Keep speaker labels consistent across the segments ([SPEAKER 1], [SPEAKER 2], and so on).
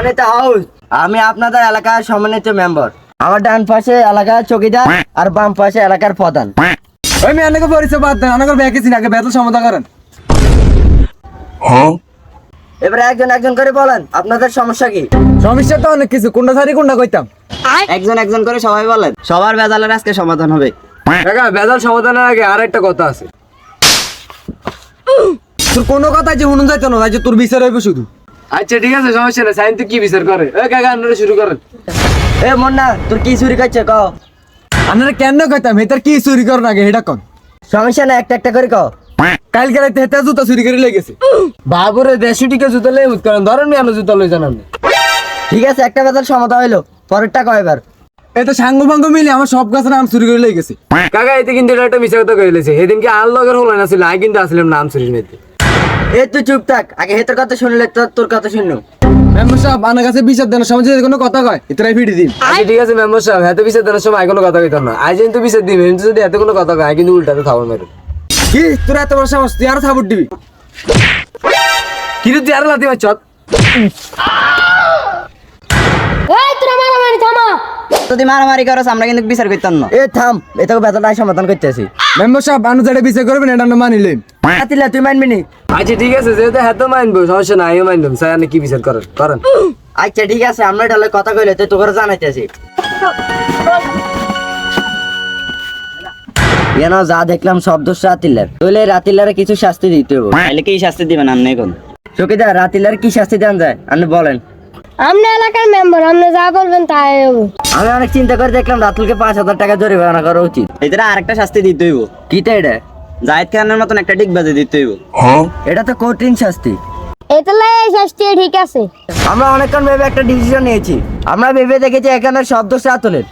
[SPEAKER 1] সম্মানিত হাউস আমি আপনাদের এলাকার সম্মানিত মেম্বার আমার ডান পাশে এলাকার চকিদার আর বাম পাশে এলাকার প্রধান।
[SPEAKER 2] ওই মেয়ে আনাকে পরিচয় বাদ দেন ব্যাকে আগে বেতন সমাধান করেন।
[SPEAKER 1] এবারে একজন একজন করে বলেন আপনাদের সমস্যা কি?
[SPEAKER 2] সমস্যা তো অনেক কিছু কোনটা সারি কোনটা কইতাম।
[SPEAKER 1] একজন একজন করে সবাই বলেন সবার বেজালের আজকে সমাধান হবে।
[SPEAKER 2] কাকা বেজাল সমাধানের আগে আর একটা কথা আছে। তোর কোনো কথা যে শুনুন যাইতো না যে তোর বিচার হইবে শুধু। আচ্ছা ঠিক আছে সমস্যা নেই। সাইন তো কি বিচার করে? ওই কাকা আপনারা শুরু করেন।
[SPEAKER 1] এ মন্না তোর কি চুরি করছে ক?
[SPEAKER 2] আপনারা কেন কইতাম? হেতার কি চুরি করেন আগে হেটা কন?
[SPEAKER 1] সমস্যা না একটা একটা করে ক।
[SPEAKER 2] কালকে রাতে হেতা জুতা চুরি করে লেগেছে বাবুরে দেশুটিকে জুতা লেগে বুঝ করেন ধরেন আমি জুতা লই জানান
[SPEAKER 1] ঠিক আছে একটা বেজাল সমাধান হইল পরেরটা কয় এবার?
[SPEAKER 2] এই তো সাঙ্গ ভাঙ্গ মিলে আমার সব গাছের নাম চুরি করে লেগেছে কাকা এতে কিন্তু এটা একটা মিশা কথা কইলেছে। সেদিনকে আর লগের হলো না ছিল আই কিন্তু আসলাম নাম চুরি নিতে
[SPEAKER 1] এ তুই চুপ থাক। আগে হেতের কথা শুনলে তোর তোর কথা শুনলো
[SPEAKER 2] মেম্বার সাহেব আমার কাছে বিচার দেন সময় যদি কোনো কথা কয় এতরাই ফিটি দিন। আচ্ছা ঠিক আছে মেম্বার সাহেব এত বিচার দেওয়ার সময় কোনো কথা কইতাম না। আজ কিন্তু বিচার দিবি কিন্তু যদি এত কোনো কথা কয় কিন্তু উল্টাতে থাবো মেরে কি? তোর এত বড় সাহস তুই আরও থাবর দিবি। কিন্তু তুই আরও লাতি মারছ।
[SPEAKER 3] এই তোরা মারামারি থামা।
[SPEAKER 1] যদি মারামারি করস আমরা কিন্তু বিচার করতাম না। এ থাম। সমাধান করতেছি
[SPEAKER 2] মেম্বার সাহেব আনু যেটা বিচার করবেন এটা
[SPEAKER 1] আতিলা তুই মানবি নি?
[SPEAKER 2] আচ্ছা ঠিক আছে যেহেতু হাতে মানবো সমস্যা নাই আমিও মানলাম। স্যার আপনি কি বিচার করেন? করেন।
[SPEAKER 1] আচ্ছা ঠিক আছে আমরা এটা কথা কইলে তুই তোকে জানাইতেছি কেন যা দেখলাম সব দোষ রাতিলার। তাহলে রাতিলারে কিছু শাস্তি দিতে হবে
[SPEAKER 4] তাহলে কি শাস্তি দিবেন আপনি এখন
[SPEAKER 1] চকিদার রাতিলার কি শাস্তি দেন যায়? আপনি বলেন।
[SPEAKER 3] আপনি এলাকার মেম্বার আপনি যা বলবেন তাই হবে।
[SPEAKER 1] আমি অনেক চিন্তা করে দেখলাম রাতুলকে পাঁচ হাজার টাকা জরিমানা করা উচিত।
[SPEAKER 4] এদের আরেকটা শাস্তি দিতে হইব।
[SPEAKER 1] কিটা এটা?
[SPEAKER 4] জাহিদ খানের মতন একটা ডিগ বাজে দিতে হইব।
[SPEAKER 1] এটা তো কঠিন শাস্তি।
[SPEAKER 3] এতলে শাস্তি ঠিক আছে।
[SPEAKER 1] আমরা অনেকক্ষণ ভেবে একটা ডিসিশন নিয়েছি। আমরা ভেবে দেখেছি এখানে শব্দ রাতুলের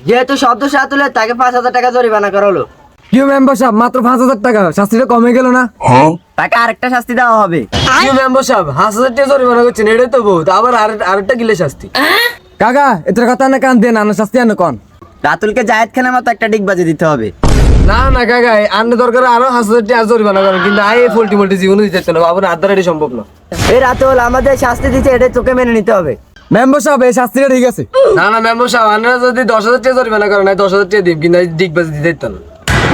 [SPEAKER 1] যেহেতু শব্দ রাতুলের তাকে পাঁচ হাজার টাকা জরিমানা করা হলো।
[SPEAKER 2] কি মেম্বার সাহেব মাত্র পাঁচ হাজার টাকা। শাস্তিটা কমে গেল না?
[SPEAKER 1] তাকে আরেকটা শাস্তি দেওয়া হবে।
[SPEAKER 2] কি মেম্বার সাহেব পাঁচ হাজার টাকা জরিমানা করছেন এটাই তো বহুত আবার আর- আরেকটা গিলে শাস্তি। কাকা এটার কথা না কান দেন আনা শাস্তি আনো কন।
[SPEAKER 4] রাতুলকে জাহিদ খানের মতো একটা ডিগ বাজে দিতে হবে।
[SPEAKER 2] না না কাকা আনলে দরকার আরও হাজার টাকা জরিমানা করেন কিন্তু আই এই ফল্টি মল্টি জীবনে দিতে না বাবুর হাত ধরে এটা সম্ভব না।
[SPEAKER 1] এই রাতুল আমাদের শাস্তি দিচ্ছে এটা তোকে মেনে নিতে হবে।
[SPEAKER 2] মেম্বার সাহেব এই শাস্তিটা ঠিক আছে। না না মেম্বার সাহেব আপনারা যদি দশ হাজার টাকা জরিমানা করেন দশ হাজার টাকা দিন কিন্তু ডিগ বাজে দিতে না।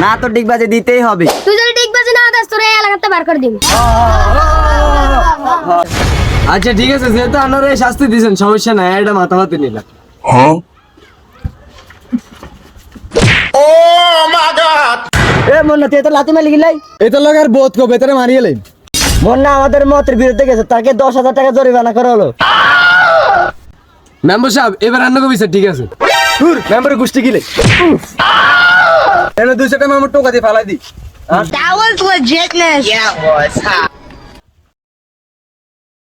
[SPEAKER 4] না তো ডিগ বাজে দিতেই হবে।
[SPEAKER 3] তুই যদি ঠিক বাজে না দাস তোর এই এলাকাতে বার করে দিবি।
[SPEAKER 2] আচ্ছা ঠিক আছে যেহেতু আপনারা এই শাস্তি দিয়েছেন সমস্যা নাই এটা মাথা মাথামাতি নিলাম
[SPEAKER 1] এ মন্না তুই তো লাতি মালি গিলাই
[SPEAKER 2] এটা লোক আর বোধ কো বেতরে মারিয়ে লেন
[SPEAKER 1] মন্না আমাদের মতের বিরুদ্ধে গেছে তাকে দশ হাজার টাকা জরিমানা করা হলো।
[SPEAKER 2] মেম্বার সাহেব এবার রান্না করবি ঠিক আছে। দূর মেম্বার গোষ্ঠী গিলে এনে দুইশো টাকা মেম্বার টোকা দিয়ে ফালাই দি
[SPEAKER 3] That was legitness.